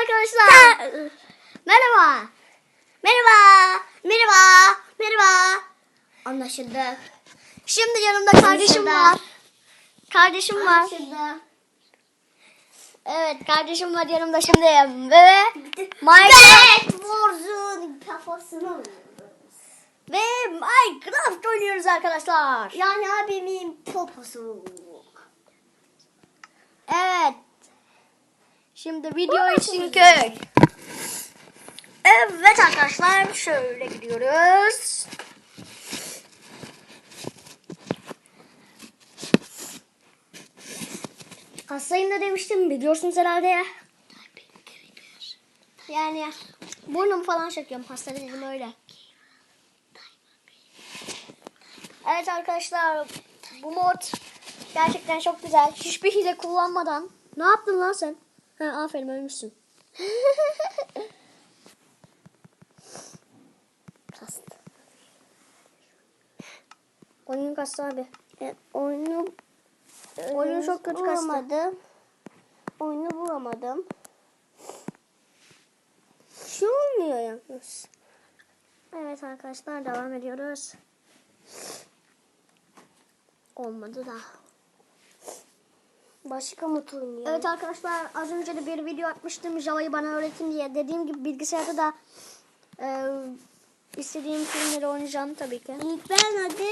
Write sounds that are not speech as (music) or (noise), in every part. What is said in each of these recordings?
arkadaşlar. Merhaba. Merhaba. Merhaba. Merhaba. Anlaşıldı. Şimdi yanımda kardeşim var. Kardeşim var. Anlaşıldı. Evet kardeşim var yanımda şimdi. Ve Minecraft Evet. Warzone kafasını vurdu. ve Minecraft oynuyoruz arkadaşlar. Yani abimin poposu. Evet. Şimdi video için köy. Evet arkadaşlar şöyle gidiyoruz. Hastayım da demiştim biliyorsunuz herhalde ya. Yani burnum falan çekiyorum hasta değilim öyle. Evet arkadaşlar bu mod gerçekten çok güzel. Hiçbir hile kullanmadan. Ne yaptın lan sen? Ha, aferin ölmüşsün. Kast. Oyun kastı abi. E, oyunu Oyunu çok kötü kastı. bulamadım. Oyunu bulamadım. Şu olmuyor yalnız. Evet arkadaşlar devam ediyoruz. Olmadı da. Başka mı oynuyor? Evet arkadaşlar az önce de bir video atmıştım Java'yı bana öğretin diye. Dediğim gibi bilgisayarda da e, istediğim filmleri oynayacağım tabii ki. İlk ben hadi.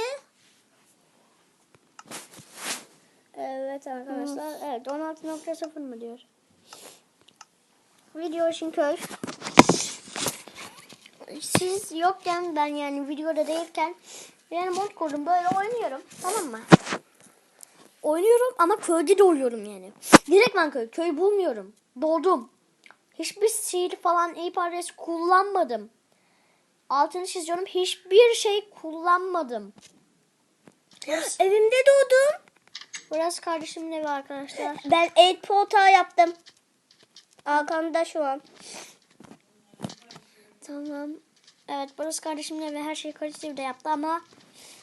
Evet arkadaşlar. Evet 16.0 mı diyor? Video için köy. Siz yokken ben yani videoda değilken yani mod kurdum böyle oynuyorum tamam mı? Oynuyorum ama köyde de oluyorum yani. Direktman köy. Köy bulmuyorum. Doldum. Hiçbir sihir falan iyi adres kullanmadım. Altını çiziyorum. Hiçbir şey kullanmadım. Evimde doğdum. Burası kardeşimin evi arkadaşlar. Ben portal yaptım. Arkamda şu an. Tamam. Evet burası kardeşimin evi. Her şeyi kardeşim de yaptı ama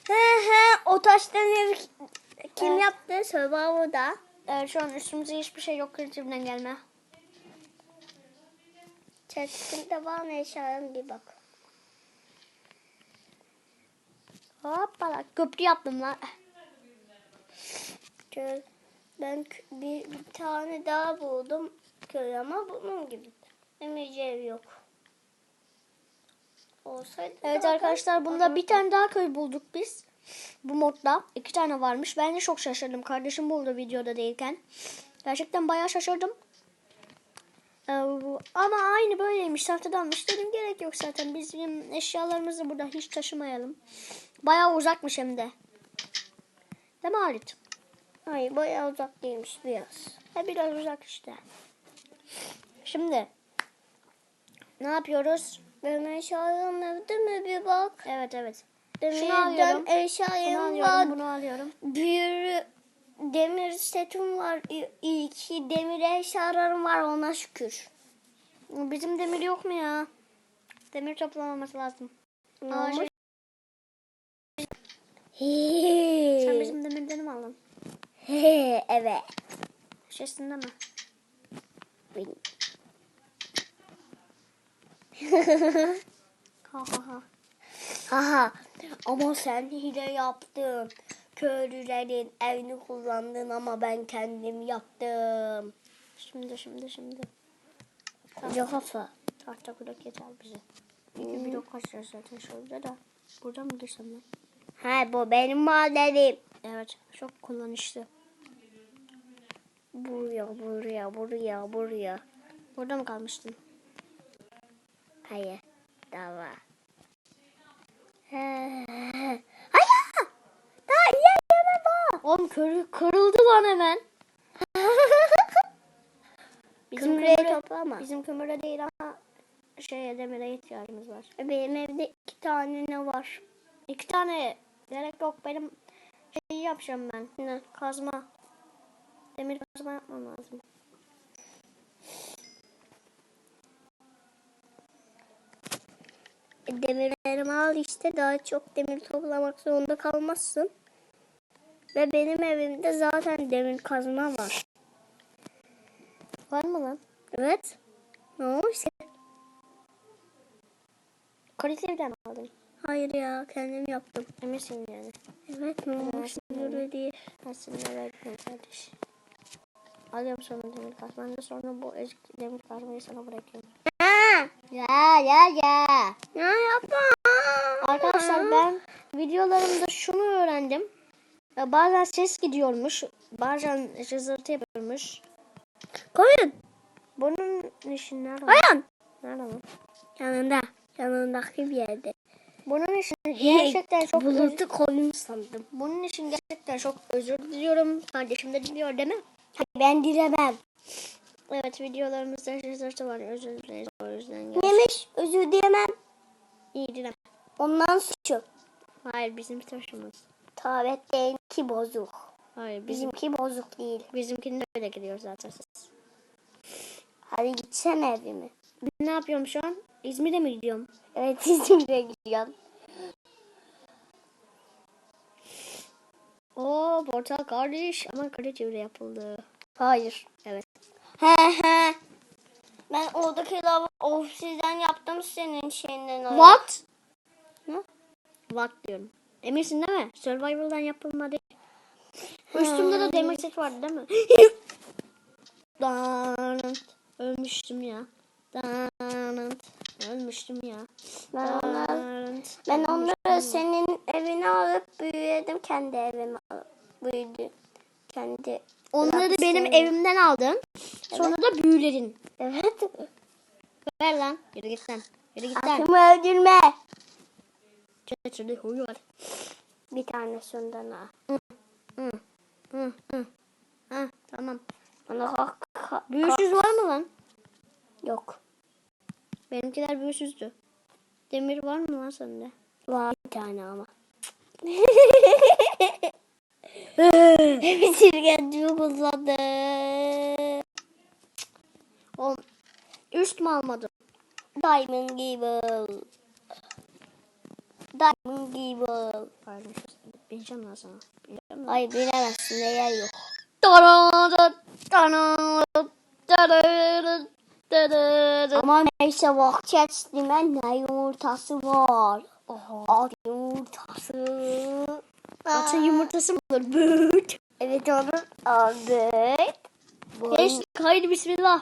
He he o taştan ev kim Evet. yaptı? Survivor'da. evet, şu an üstümüze hiçbir şey yok kardeşimden gelme. Chest'inde var mı eşyalarım bir bak. Hoppala köprü yaptım lan. Köy. Ben bir, bir tane daha buldum köy ama bunun gibi. Ev yok. Olsaydı Evet arkadaşlar bunda bir tane daha köy bulduk biz. Bu modda iki tane varmış. Ben de çok şaşırdım. Kardeşim buldu videoda değilken. Gerçekten bayağı şaşırdım. Ee, ama aynı böyleymiş. Tahtadanmış. Dedim gerek yok zaten. Bizim eşyalarımızı burada hiç taşımayalım. Bayağı uzakmış hem de. Değil mi Halit? Hayır bayağı uzak değilmiş biraz. Ha, biraz uzak işte. Şimdi ne yapıyoruz? Benim eşyalarım evde mi bir bak. Evet evet. Demirden alıyorum. Bunu eşyalarım var. alıyorum, bunu alıyorum. Bir demir setim var. İki demir eşyalarım var ona şükür. Bizim demir yok mu ya? Demir toplamaması lazım. Aa, şey, He. sen bizim demirleri mi aldın? He, evet. Şişesinde mi? Benim. Ha ha ha. Haha. Ama sen hile yaptın. Köylülerin evini kullandın ama ben kendim yaptım. Şimdi şimdi şimdi. Kafa. Tahta kulak yeter bize. Bir blok kaçacağız zaten şurada da. Burada mı girsem ben? He bu benim madenim. Evet. Çok kullanışlı. Buraya buraya buraya buraya. Burada mı kalmıştın? Hayır. Daha var. Hayır. Daha iyi yeme var. Oğlum kır, kırıldı lan hemen. (laughs) Bizim kömüre, toplama. bizim kömüre değil ama şeye demire ihtiyacımız var. Benim evde iki tane ne var? İki tane gerek yok benim şeyi yapacağım ben. Ne? Kazma. Demir kazma yapmam lazım. Demirlerimi al işte daha çok demir toplamak zorunda kalmazsın. Ve benim evimde zaten demir kazma var. Var mı lan? Evet. Ne olmuş? Kaliteden aldın. Hayır ya kendim yaptım. Eminsin yani. Evet ne olmuş? Böyle değil. Aslında verdim kardeş. Alıyorum sonra demir kazmayı da sonra bu ezik demir kazmayı sana bırakıyorum. Ya ya ya. ya yapma. Arkadaşlar ben videolarımda şunu öğrendim. Bazen ses gidiyormuş. Bazen cızırtı yapıyormuş. Koyun. Bunun işi nerede? Koyun. Nerede bu? Yanında. Yanındaki bir yerde. Bunun için gerçekten çok Bulutu koyun sandım. bunun için gerçekten çok özür diliyorum. Kardeşim de diliyor değil mi? Ben diremem. Evet videolarımızda cızırtı var. Özür dileriz. O yüzden gel. Yemiş özür diyemem. İyi dilem. Ondan suçu. Hayır bizim taşımız. Tavet benimki bozuk. Hayır bizim Bizimki bozuk değil. bizimkinin öyle gidiyor zaten siz. Hadi gitsene evime. Ben ne yapıyorum şu an? İzmir'e mi gidiyorum? Evet (laughs) İzmir'e gidiyorum. Oo portal kardeş ama kare çevre yapıldı. Hayır. Evet. He he. Ben oradaki lava ofisiden yaptım senin şeyinden. oraya. What? Ne? What diyorum. Eminsin değil mi? Survival'dan yapılma değil. Üstümde de demir set vardı değil mi? (laughs) Danıt. Ölmüştüm ya. Danıt. Ölmüştüm ya. Ben onları, ben onları senin evine alıp büyüledim. Kendi evime alıp büyüdü. Kendi. Onları benim Hapiste. evimden aldın. Sonra da büyüledin. Evet. Ver lan. Yürü git sen. Yürü git lan. Akımı öldürme. Çeçili huyu var. Bir tane şundan al. Hı. Hı. Hı. Ha, tamam. Bana kalk. kalk- Büyüsüz var mı lan? Yok. Benimkiler büyüsüzdü. Demir var mı lan sende? Var bir tane ama. (laughs) (laughs) Bitirgencimi kullandı. Oğlum üst mü almadın? Diamond Gable. Diamond Gable. Pardon. Bineceğim lan sana. Bineceğim lan. Ay bilemezsin de yer yok. Ama neyse bakacağız mi? Ne yumurtası var. At yumurtası. Atın yumurtası mı olur? Büt. Evet onu aldık. Gençlik haydi bismillah.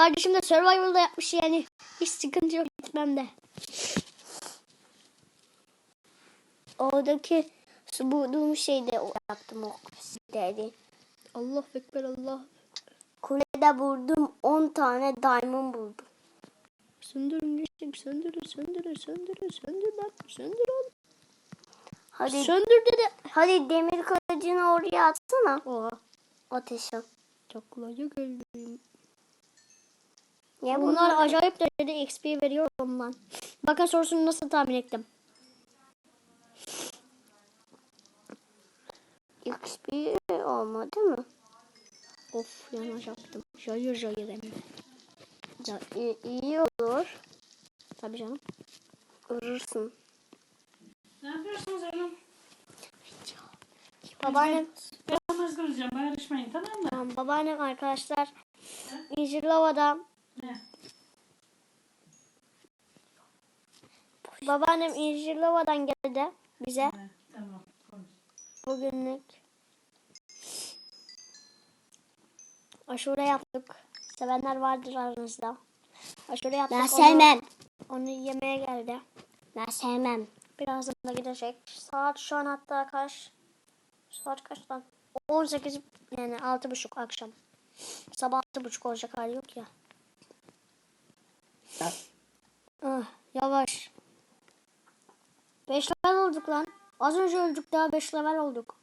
Kardeşim de survival'da yapmış yani. Hiç sıkıntı yok gitmem de. Oradaki su bulduğum şeyde yaptım o dedi. Allah ekber Allah. Kulede buldum 10 tane diamond buldum. Söndürün gençlik söndürün söndürün söndürün söndür lan. Söndür oğlum. Hadi Söndür dedi. hadi demir kılıcını oraya atsana. Oha. Ateşe. Taklaya geldim. Ya Bunlar acayip derecede XP veriyor ondan. Bakın sorusunu nasıl tahmin ettim. XP olmadı mı? Of yanlış yaptım. Jayır jayır de. Ya, iyi, iyi olur. Tabii canım. Vurursun. Ne yapıyorsunuz oğlum? Babaannem, Yalnız kıracağım. Ayrışmayın tamam mı? tamam, babaannem arkadaşlar İncirlova'da babaannem İncirlova'dan geldi bize? Tamam. konuş. bugünlük aşure yaptık. Sevenler vardır aranızda. Aşure yaptık. Ben onu- sevmem. Onu yemeye geldi. Ben sevmem. Birazdan da gidecek. Saat şu an hatta kaç? Saat kaç lan? 18 yani altı buçuk akşam. Sabah altı buçuk olacak hali yok ya. Ah, yavaş. 5 level olduk lan. Az önce öldük daha 5 level olduk.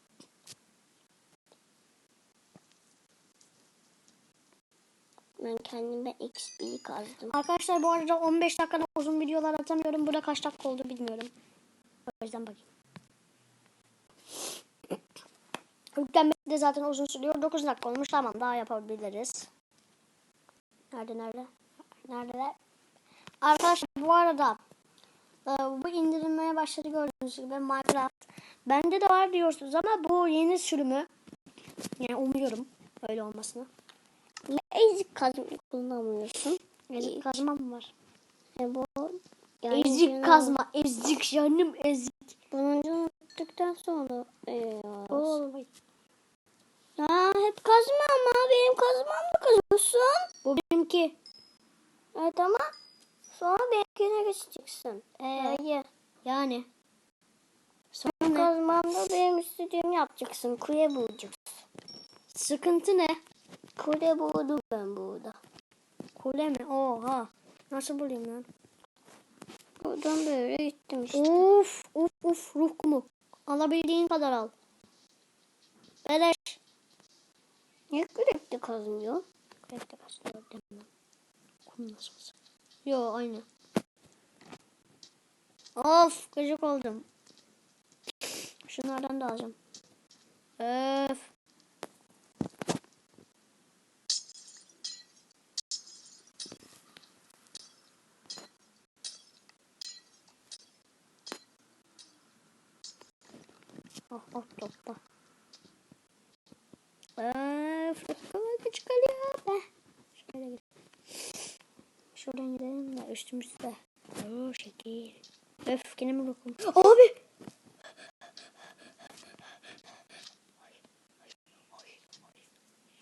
Ben kendime XP kazdım. Arkadaşlar bu arada 15 dakikada uzun videolar atamıyorum. Burada kaç dakika oldu bilmiyorum. O yüzden bakayım. Yüklenmesi de zaten uzun sürüyor. 9 dakika olmuş. Tamam daha yapabiliriz. Nerede nerede? Neredeler? Arkadaşlar bu arada bu indirilmeye başladı gördüğünüz gibi Minecraft. Bende de var diyorsunuz ama bu yeni sürümü. Yani umuyorum öyle olmasını. Ezik kazmayı kullanmıyorsun. Ezik kazma mı var? E bu Ezik kazma. Ezik canım ezik. Bununcu unuttuktan sonra e, Oo, Ha, hep kazma ama benim kazmamla kazıyorsun. bu benimki. Evet ama sonra benimkine geçeceksin. Ee, Hayır. yani. Sonra ne? kazmamda benim istediğimi yapacaksın. Kule bulacaksın. Sıkıntı ne? Kule buldum ben burada. Kule mi? Oha. Nasıl bulayım lan? Buradan böyle gittim işte. Uf uf uf ruh kumu. Alabildiğin kadar al. Beleş. Niye kürekte kazmıyor? Gördüm ben. Kum nasıl olsa. Yo aynı. Of gıcık oldum. Şunlardan da alacağım. Öf. Oh oh topla. Öf. Küçük oluyor üstümüzde. Oo şekil. Öf yine mi bakalım? Abi.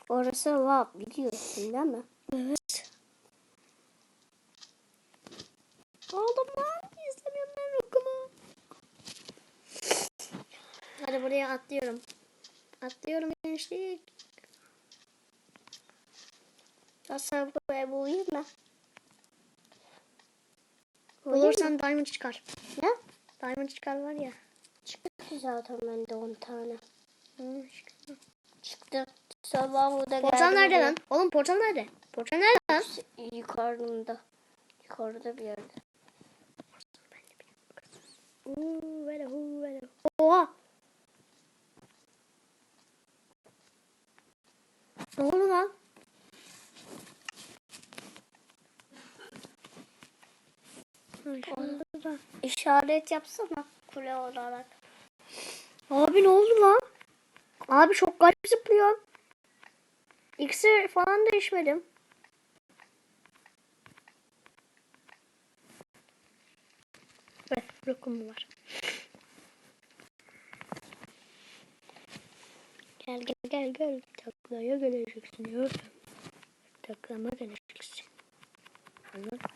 Orası lav biliyorsun değil mi? Evet. Oğlum lan istemiyorum ben rokumu. Hadi buraya atlıyorum. Atlıyorum gençlik. Nasıl buraya bulayım mı? Bulursan diamond çıkar. Ne? Diamond çıkar var ya. Çıktı zaten bende 10 tane. Hı. Çıktı. Sabah burada Portal geldim nerede lan? Oğlum portal nerede? Portal nerede lan? Yukarıda. Yukarıda bir yerde. Uuu, böyle, huu, böyle. Oha. Ne oldu lan? Şurada. İşaret yapsana kule olarak. Abi ne oldu lan? Abi çok garip zıplıyor. İksir falan da içmedim. Evet, lokum var. Gel gel gel gel. Taklaya geleceksin. Taklama geleceksin. Anladın?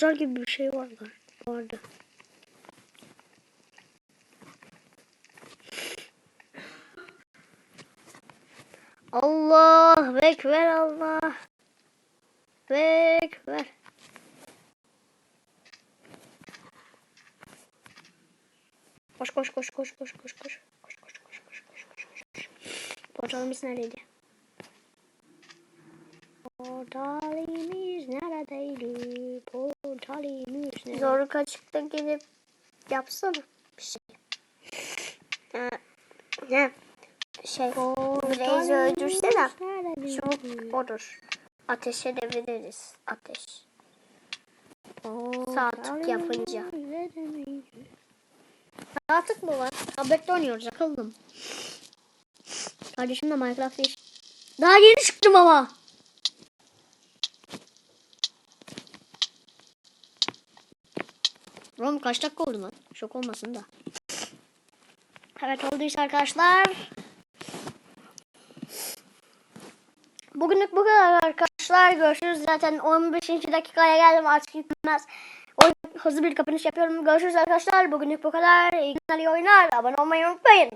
Bozar gibi bir şey var lan. Vardı. Allah ekber Allah. Ekber. Koş koş koş koş koş koş koş. Koş koş koş koş koş koş koş koş. Portalımız neredeydi? Portalimiz neredeydi? Portalimiz neredeydi? Zorluk açıkta gelip yapsana bir şey. Ha, ne? Şey, Blaze'i öldürsene. Çubuk olur. Ateş edebiliriz. Ateş. Sağ tık yapınca. Sağ tık mı var? Tablette oynuyoruz akıllım. Kardeşimle Minecraft değil. Daha yeni çıktım ama. Oğlum kaç dakika oldu lan? Şok olmasın da. Evet olduysa arkadaşlar. Bugünlük bu kadar arkadaşlar. Görüşürüz. Zaten 15. dakikaya geldim artık. O hızlı bir kapanış yapıyorum. Görüşürüz arkadaşlar. Bugünlük bu kadar. İyi günler, iyi oyunlar. Abone olmayı unutmayın.